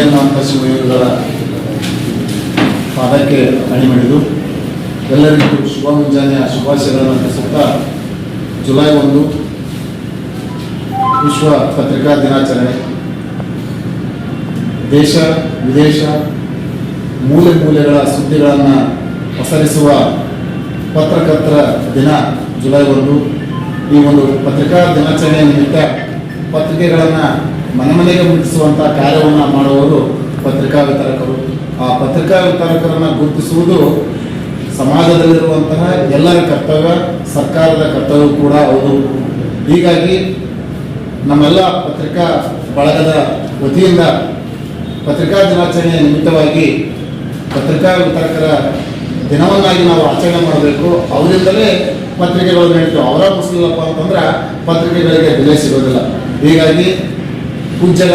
ಶಾಂತ ಶಿವಯೋಗಿಗಳ ಪಾದಕ್ಕೆ ಅಣಿಮಣಿದು ಎಲ್ಲರಿಗೂ ಶುಭ ಮುಂಜಾನೆಯ ಶುಭಾಶಯಗಳನ್ನು ಜುಲೈ ಒಂದು ವಿಶ್ವ ಪತ್ರಿಕಾ ದಿನಾಚರಣೆ. ದೇಶ, ವಿದೇಶ ಮೂಲೆ ಮೂಲೆಗಳ ಸುದ್ದಿಗಳನ್ನು ಪಸರಿಸುವ ಪತ್ರಕರ್ತರ ದಿನ ಜುಲೈ ಒಂದು. ಈ ಒಂದು ಪತ್ರಿಕಾ ದಿನಾಚರಣೆಯ ನಿಮಿತ್ತ ಪತ್ರಿಕೆಗಳನ್ನು ಮನೆ ಮನೆಗೆ ಮುಟ್ಟಿಸುವಂಥ ಕಾರ್ಯವನ್ನು ಮಾಡುವವರು ಪತ್ರಿಕಾ ವಿತರಕರು ಆ ಪತ್ರಿಕಾ ವಿತರಕರನ್ನು ಗುರುತಿಸುವುದು ಸಮಾಜದಲ್ಲಿರುವಂತಹ ಎಲ್ಲರ ಕರ್ತವ್ಯ, ಸರ್ಕಾರದ ಕರ್ತವ್ಯ ಕೂಡ ಹೌದು. ಹೀಗಾಗಿ ನಮ್ಮೆಲ್ಲ ಪತ್ರಿಕಾ ಬಳಗದ ವತಿಯಿಂದ ಪತ್ರಿಕಾ ದಿನಾಚರಣೆಯ ನಿಮಿತ್ತವಾಗಿ ಪತ್ರಿಕಾ ವಿತರಕರ ದಿನವನ್ನಾಗಿ ನಾವು ಆಚರಣೆ ಮಾಡಬೇಕು. ಅವರಿಂದಲೇ ಪತ್ರಿಕೆಗಳು ನಡೀತವೆ. ಅವರ ಮುಸ್ಲಿಲ್ಲಪ್ಪ ಅಂತಂದ್ರೆ ಪತ್ರಿಕೆಗಳಿಗೆ ಬೆಲೆ ಸಿಗೋದಿಲ್ಲ. ಹೀಗಾಗಿ ಪೂಜ್ಯರ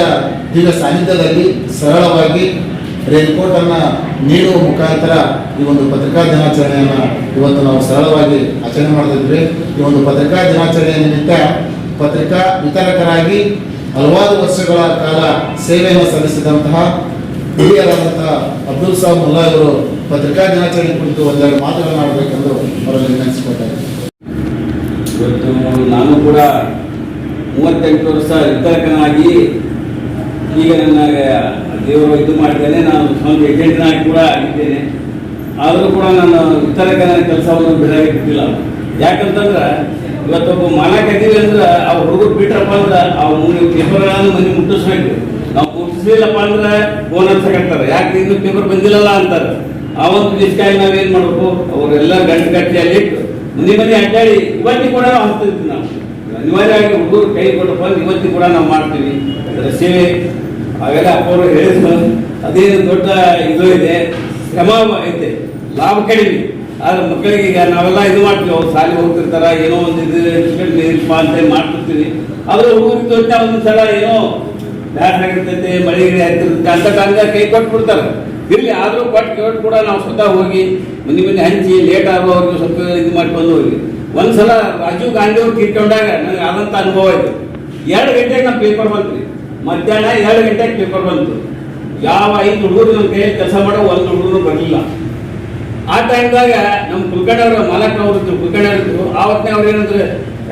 ದಿವ್ಯ ಸಾನ್ನಿಧ್ಯದಲ್ಲಿ ಸರಳವಾಗಿ ರೇನ್ಕೋಟನ್ನು ನೀಡುವ ಮುಖಾಂತರ ಈ ಒಂದು ಪತ್ರಿಕಾ ದಿನಾಚರಣೆಯನ್ನು ಇವತ್ತು ನಾವು ಸರಳವಾಗಿ ಆಚರಣೆ ಮಾಡ್ತಿದ್ವಿ ಈ ಒಂದು ಪತ್ರಿಕಾ ದಿನಾಚರಣೆಯ ನಿಮಿತ್ತ ಪತ್ರಿಕಾ ವಿತರಕರಾಗಿ ಹಲವಾರು ವರ್ಷಗಳ ಕಾಲ ಸೇವೆಯನ್ನು ಸಲ್ಲಿಸಿದಂತಹ ಹಿರಿಯರಾದಂತಹ ಅಬ್ದುಲ್ ಸಾಬ್ ಮುಲ್ಲಾ ಅವರು ಪತ್ರಿಕಾ ದಿನಾಚರಣೆ ಕುರಿತು ಒಂದೆರಡು ಮಾತುಗಳನ್ನು ಆಡಬೇಕೆಂದು ಅವರಲ್ಲಿ ವಿನಂತಿಸಿಕೊಂಡಿದ್ದಾರೆ ಇವತ್ತು ನಾನು ಕೂಡ ಮೂವತ್ತೆಂಟು ವರ್ಷ ವಿತರಕನಾಗಿ ಈಗ ನನ್ನ ದೇವರು ಇದು ಮಾಡಿದ್ದೇನೆ, ನಾನು ಸ್ವಂತ ಏಜೆಂಟ್ನಾಗಿ ಕೂಡ ಆಗಿದ್ದೇನೆ. ಆದರೂ ಕೂಡ ನಾನು ವಿತರಕನ ಕೆಲಸವನ್ನು ಬಿಡಾಗಿ ಬಿಟ್ಟಿಲ್ಲ ಯಾಕಂತಂದ್ರೆ ಇವತ್ತೊಬ್ಬ ಮನ ಇದೀವಿ ಅಂದ್ರೆ ಆ ಹುಡುಗರು ಬಿಟ್ರಪ್ಪ ಅಂದ್ರೆ ಆ ಮೂರು ಪೇಪರ್ಗಳನ್ನು ಮನೆ ಮುಟ್ಟಿಸ್ಬೇಕು. ನಾವು ಮುಟ್ಟಿಸ್ಲಿಲ್ಲಪ್ಪ ಅಂದ್ರೆ ಫೋನ್ ಹಚ್ಚಕತ್ತಾರೆ ಯಾಕೆ ಇನ್ನು ಪೇಪರ್ ಬಂದಿಲ್ಲಲ್ಲ ಅಂತಾರೆ. ಆ ಒಂದು ದಿಸ್ಕಾಯಿ ನಾವೇನು ಮಾಡಬೇಕು? ಅವರೆಲ್ಲ ಗಂಟು ಗಟ್ಟಿಯಲ್ಲಿ ಮನೆ ಮನೆ ಅಡ್ಡಾಡಿ ಇವತ್ತಿಗೆ ಕೂಡ ಹಾಕ್ತಿರ್ತೀವಿ ನಾವು. ಅನಿವಾರ್ಯವಾಗಿ ಹುಡುಗರು ಕೈ ಕೊಟ್ಟು ಬಂದು ಕೂಡ ನಾವು ಮಾಡ್ತೀವಿ. ಅದರ ಸೇವೆ ಅವೆಲ್ಲ ಅಪ್ಪವರು ಹೇಳಿದ್ರು. ಅದೇನು ದೊಡ್ಡ ಇದು ಇದೆ. ಶ್ರಮ ಐತೆ. ಲಾಭ ಕಡಿಮೆ. ಆದ್ರೆ ಮಕ್ಕಳಿಗೆ ಈಗ ನಾವೆಲ್ಲ ಇದು ಮಾಡ್ತೀವಿ. ಅವ್ರು ಶಾಲೆ ಹೋಗ್ತಿರ್ತಾರ, ಏನೋ ಒಂದು ಇದು ಮೇರಿಪ್ಪ ಅಂತ ಮಾಡ್ತಿರ್ತೀವಿ. ಆದ್ರೆ ಹುಡುಗರಿಗೆ ತೋಟ ಒಂದು ಸಲ ಏನೋ ಬ್ಯಾಸ್ ಆಗಿರ್ತೈತೆ ಮಳೆ ಗಿಡ ಆಗ್ತಿರ್ತೈತೆ ಅಂತ ಕಾಲದ ಕೈ ಕೊಟ್ಟು ಬಿಡ್ತಾರೆ ಇಲ್ಲಿ ಆದರೂ ಕೊಟ್ಟು ಕೂಡ ನಾವು ಸ್ವತಃ ಹೋಗಿ, ಮನೆ ಮನೆ ಹಂಚಿ ಲೇಟ್ ಆಗುವವರೆಗೂ ಸ್ವಲ್ಪ ಇದು ಮಾಡಿ ಬಂದು ಹೋಗಿ. ಒಂದ್ಸಲ ರಾಜೀವ್ ಗಾಂಧಿ ಅವ್ರು ತೀರ್ಕೊಂಡಾಗ ನನಗೆ ಆದಂತ ಅನುಭವ ಆಯ್ತು ಎರಡು ಗಂಟೆಗೆ ನಮ್ಮ ಪೇಪರ್ ಬಂತು. ಮಧ್ಯಾಹ್ನ ಎರಡು ಗಂಟೆಗೆ ಪೇಪರ್ ಬಂತು. ಯಾವ ಐದು ಹುಡುಗರು ನಮ್ಮ ಕೈಯಲ್ಲಿ ಕೆಲಸ ಮಾಡೋ ಒಂದು ಹುಡುಗರು ಬರಲಿಲ್ಲ. ಆ ಟೈಮ್ದಾಗ ನಮ್ಮ ಕುಲ್ಕರ್ಣಿ ಅವರ ಮಾಲಕ್ ಅವರು ಕುಲ್ಕರ್ಣಿ ಅವ್ರು ಆವತ್ತೇ ಅವ್ರು ಏನಂದ್ರೆ,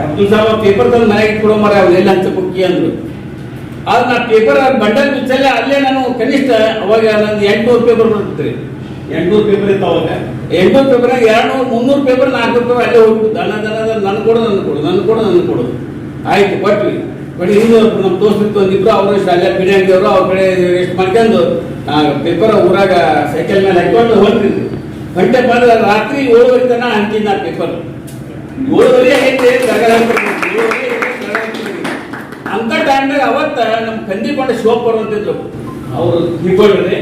ಅಬ್ದುಲ್ ಸಾಬ್ ಪೇಪರ್ ತಂದು ಮನೆಗೆ ಕೊಡೋ ಮರ ಅವ್ರು ಎಲ್ಲಿ ಹಂಚ ಕುಕ್ಕಿ ಅಂದ್ರು. ಆದ್ರೆ ನಾ ಪೇಪರ್ ಬಂಡಲ್ ಬಿಚ್ಚಲ್ಲೇ ಅಲ್ಲೇ ನಾನು ಕನಿಷ್ಠ ಅವಾಗ ನಂದು ಎಂಟುನೂರು ಪೇಪರ್ ಬರ್ತಿತ್ತು ಎಂಟುನೂರು ಪೇಪರ್ ಇತ್ತು ಅವಾಗ. ಎಂಟುನೂರು ಪೇಪರ್ ಎರಡ್ನೂರು ಮುನ್ನೂರು ಪೇಪರ್ ನಾಲ್ಕು ರೂಪಾಯಿ ಅಲ್ಲೇ ಹೋಗ್ಬಿಟ್ಟು ದನ ದನ ನನ್ ಕೊಡು ನನ್ ಕೊಡು ನನ್ ಕೊಡು ನನ್ ಕೊಡು. ಆಯ್ತು ಕೊಟ್ವಿ. ಬಟ್ ಇನ್ನೂ ನಮ್ಮ ದೋಸ್ತಿತ್ತು ಒಂದಿಬ್ರು ಅವರು ಶಾಲೆ ಅಲ್ಲೇ ಪಿಡಿ ಅಂಗಡಿಯವರು ಅವ್ರ ಕಡೆ ಎಷ್ಟು ಮಾಡ್ಕೊಂಡು ಪೇಪರ್ ಊರಾಗ ಸೈಕಲ್ ಮೇಲೆ ಹಾಕೊಂಡು ಹೊಲ್ತಿದ್ವಿ ಗಂಟೆ ಬಂದ ರಾತ್ರಿ ಏಳುವರೆ ತನಕ ಹಂಚಿದ್ದ ಪೇಪರ್. ಏಳುವರೆ ಐತೆ ಅಂತ ಟೈಮ್ನಾಗ ಅವತ್ತ ನಮ್ಮ ಕಂದಿಕೊಂಡ ಶಿವಪ್ಪ ಅಂತಿದ್ರು. ಅವರು ತಿಳ್ಕೊಂಡ್ರಿ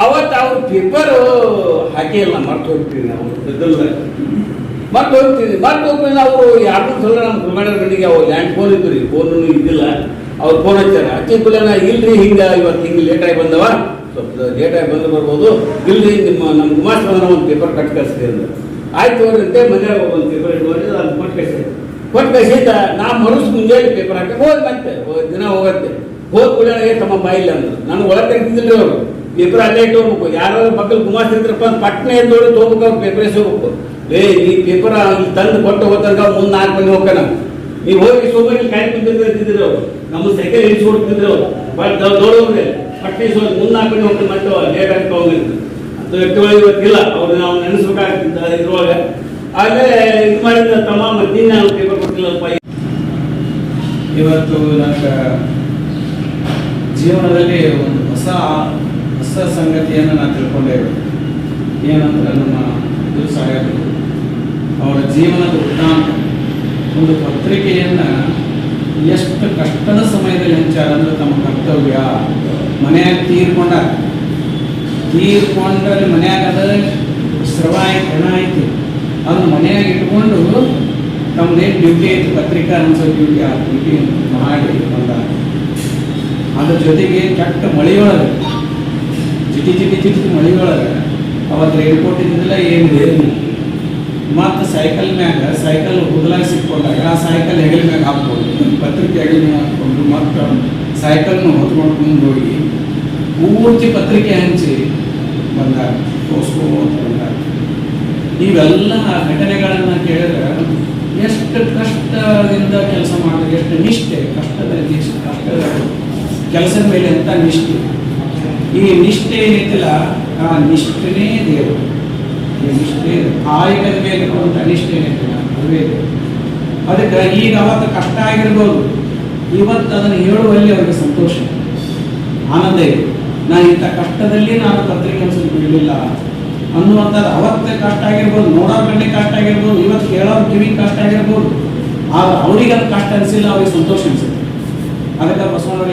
ಅವತ್ತು ಅವ್ರ ಪೇಪರ್ ಹಾಕಿಲ್ಲ ಮರ್ತು ಹೋಗ್ತೀವಿ ನಾವು. ಬಿದ್ದಲ್ಲ ಮರ್ತು ಹೋಗ್ತೀವಿ. ಮರ್ತು ಹೋಗ್ತೀನಿ ಅವರು ಯಾರು ಸಲ ನಮ್ಮ ಕುಲ್ಮಾಡರ್ ಗಂಡಿಗೆ ಅವ್ರು ಲ್ಯಾಂಡ್ ಫೋನ್ ಇದ್ದು ರೀ ಫೋನು ಇದ್ದಿಲ್ಲ. ಅವ್ರು ಫೋನ್ ಹಚ್ಚಾರ ಅಚ್ಚಿ ಕೂಡಲೇ ಇಲ್ರಿ ಹಿಂಗೆ ಇವತ್ತು ಹಿಂಗೆ ಲೇಟಾಗಿ ಬಂದವ. ಸ್ವಲ್ಪ ಲೇಟಾಗಿ ಬಂದು ಬರ್ಬೋದು. ಇಲ್ರಿ ನಿಮ್ಮ ನಮ್ಮ ಕುಮಾರಸ್ವಾಮಿ ಒಂದು ಪೇಪರ್ ಕಟ್ ಕಳಿಸ್ತೀವಿ ಅಂದ್ರೆ. ಆಯ್ತು ಅವ್ರಂತೆ ಅಂತ ಮನ್ಯಾಗ ಒಂದು ಪೇಪರ್ ಇಟ್ಕೊಂಡ್ರೆ ಅದು ಕೊಟ್ಟು ಕಳಿಸಿದೆ ಕೊಟ್ಟು ಕಳಿಸಿದ್ದ ನಾ ಮರುಸ್ ಮುಂಜಾನೆ ಪೇಪರ್ ಹಾಕಿ ಹೋದ್ ಮತ್ತೆ ದಿನ ಹೋಗತ್ತೆ. ಹೋದ್ ಕೂಡ ತಮ್ಮ ಬಾಯಿಲ್ಲ ಅಂದ್ರೆ. ನಾನು ಒಳಗೆ ತೆಗೆದಿಲ್ಲ ಅವರು. ಪೇಪರ್ ಅಲ್ಲೇ ಇಟ್ಟು ಹೋಗ್ಬೇಕು ಯಾರು ಮಕ್ಕಳು ಕುಮಾರ್ತಿದ್ರಪ್ಪ ಅಂತ ಪಟ್ನೆ ತೊಗೋಬೇಕು ಅವ್ರು ಪೇಪರ್ ಹೋಗ್ಬೇಕು ಏ, ಈ ಪೇಪರ್ ಇಲ್ಲಿ ತಂದು ಕೊಟ್ಟು ಹೋದಾಗ ಮುಂದೆ ನಾಲ್ಕು ಮಂದಿ ಹೋಗ್ತಾನ ನೀವು ಹೋಗಿ ಸೋಮಿ ಕಾಯಿ ಕುಂತಿದ್ರೆ ಅಂತಿದ್ರು ನಮ್ಮ ಸೈಕಲ್ ಇಳಿಸಿ ಕೊಡ್ತಿದ್ರು ಅವ್ರು. ಬಟ್ ದೊಡ್ಡವ್ರೆ ಪಟ್ಟಿ ಸೋ ಮುಂದೆ ನಾಲ್ಕು ಮಂದಿ ಹೋಗ್ತಾರೆ ಮತ್ತೆ ಲೇಟ್ ಆಗ್ತಾ ಹೋಗಿದ್ರು ಅಂತ ವ್ಯಕ್ತಿಗಳು ಇವತ್ತಿಲ್ಲ ಅವ್ರು ನಾವು ನೆನೆಸ್ಬೇಕಾಗ್ತಿದ್ದ ಇದ್ರೊಳಗೆ. ಆಮೇಲೆ ಇದು ಮಾಡಿದ ತಮ್ಮ ಮದ್ದಿನ ನಾವು ಪೇಪರ್ ಕೊಟ್ಟಿಲ್ಲಪ್ಪ. ಇವತ್ತು ನನ್ನ ಜೀವನದಲ್ಲಿ ಒಂದು ಹೊಸ ಹೊಸ ಸಂಗತಿಯನ್ನು ನಾನು ತಿಳ್ಕೊಂಡೆ ಏನಂದ್ರೆ ನಮ್ಮ ಇದು ಸಾಹೇಬರು, ಅವರ ಜೀವನದ ವೃತ್ತಾಂತ ಒಂದು ಪತ್ರಿಕೆಯನ್ನು ಎಷ್ಟು ಕಷ್ಟದ ಸಮಯದಲ್ಲಿ ಹಂಚಾರ ಅಂದ್ರೆ ತಮ್ಮ ಕರ್ತವ್ಯ. ಮನೆಯಾಗ ತೀರ್ಕೊಂಡ ತೀರ್ಕೊಂಡ್ರೆ ಮನೆಯಾಗ ಅದ ಸ್ರವ ಆಯ್ತು ಹೆಣ ಆಯ್ತು ಅದನ್ನ ಮನ್ಯಾಗ ಇಟ್ಕೊಂಡು ತಮ್ಮದೇನು ಡ್ಯೂಟಿ ಐತಿ ಪತ್ರಿಕಾ ಅನ್ಸೋ ಡ್ಯೂಟಿ ಆ ಡ್ಯೂಟಿ ಮಾಡಿ ಬಂದ ಅದ್ರ ಜೊತೆಗೆ ಕೆಟ್ಟ ಮಳೆಯೊಳಗೆ ಜಿಟಿ ಚಿಕ್ಕ ಮಳೆಯೊಳಗೆ. ಅವತ್ತು ರೇನ್ಕೋಟ್ ಇದ್ದಿಲ್ಲ ಬೇರೆ ಮತ್ತು ಸೈಕಲ್ ಮ್ಯಾಗ ಸೈಕಲ್ ಹುದಲಾಗಿ ಸಿಕ್ಕೊಂಡಾಗ, ಆ ಸೈಕಲ್ ಹೆಗಲ ಮ್ಯಾಗ ಹಾಕ್ಬೋದು. ಪತ್ರಿಕೆ ಹೆಗಲ ಮ್ಯಾಗ ಹಾಕ್ಕೊಂಡು ಮತ್ತು ಸೈಕಲ್ನ ಹೊತ್ಕೊಂಡು ಹೋಗಿ ಪೂರ್ತಿ ಪತ್ರಿಕೆ ಹಂಚಿ ಬಂದಾಗ ತೋರಿಸ್ಕೋತ ಬಂದಾಗ. ಇವೆಲ್ಲ ಘಟನೆಗಳನ್ನು ಕೇಳಿದ್ರೆ ಎಷ್ಟು ಕಷ್ಟದಿಂದ ಕೆಲಸ ಮಾಡಿದ್ರೆ ಎಷ್ಟು ನಿಷ್ಠೆ, ಕಷ್ಟದ ನಿಷ್ಠೆ ಕಷ್ಟದ ಕೆಲಸದ ಮೇಲೆ ಅಂತ ನಿಷ್ಠೆ? ಈ ನಿಷ್ಠೆ ಏನೈತಿಲ್ಲ ಆ ನಿಷ್ಠೆನೇ ದೇವರು. ಈ ನಿಷ್ಠೆ ಕಾಯಕದ ಮೇಲೆ ಇರುವಂಥ ನಿಷ್ಠೆ ಏನೈತಿಲ್ಲ ಅದುವೇ ಅದಕ್ಕೆ ಈಗ ಅವತ್ತು ಕಷ್ಟ ಆಗಿರ್ಬೋದು. ಇವತ್ತು ಅದನ್ನು ಹೇಳುವಲ್ಲಿ ಅವ್ರಿಗೆ ಸಂತೋಷ. ಆನಂದ ಇದೆ. ನಾನು ಇಂಥ ಕಷ್ಟದಲ್ಲಿ ನಾನು ಪತ್ರಿಕೆ ಸ್ವಲ್ಪ ಬಿಡಲಿಲ್ಲ ಅನ್ನುವಂಥದ್ದು ಅವತ್ತೇ ಕಷ್ಟ ಆಗಿರ್ಬೋದು, ನೋಡೋ ಕಷ್ಟ ಆಗಿರ್ಬೋದು, ಇವತ್ತು ಕೇಳೋ ಕಿವಿ ಕಷ್ಟ ಆಗಿರ್ಬೋದು. ಆದ್ರೆ ಅವ್ರಿಗೆ ಅದು ಕಷ್ಟ ಅನಿಸಿಲ್ಲ, ಅವ್ರಿಗೆ ಸಂತೋಷ ಅನಿಸುತ್ತೆ. ಅದಕ್ಕೆ ಬಸವಣ್ಣವ್ರು